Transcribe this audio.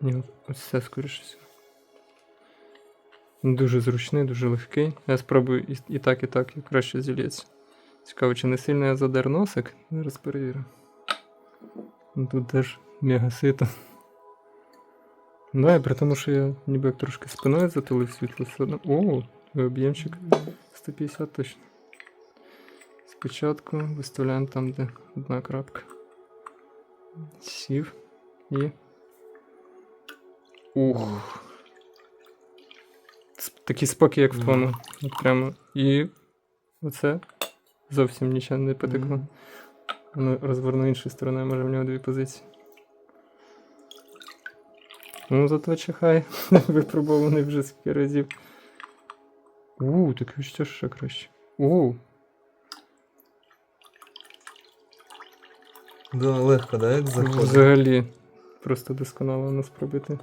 Ні, ось це скоріше всього. Дуже зручний, дуже легкий. Я спробую і, і так, і так, як краще зілється. Цікаво, чи не сильно я задер носик? Зараз перевірю. Ну, Тут теж мега сито. Да, і при тому, що я ніби як трошки спиною затулив світло все одно. О, об'ємчик 150 точно. Спочатку виставляємо там, де одна крапка. Сів і. Ух. Такий спокій, як в тому. От прямо. І оце зовсім нічого не потекло. Мгм. Ну, розверну іншою стороною, може в нього дві позиції. Ну, зато чихай. Випробований вже скільки разів. У, таке що ще краще. У, Да, легко, да, як заходить? взагалі. Просто досконало нас пробити.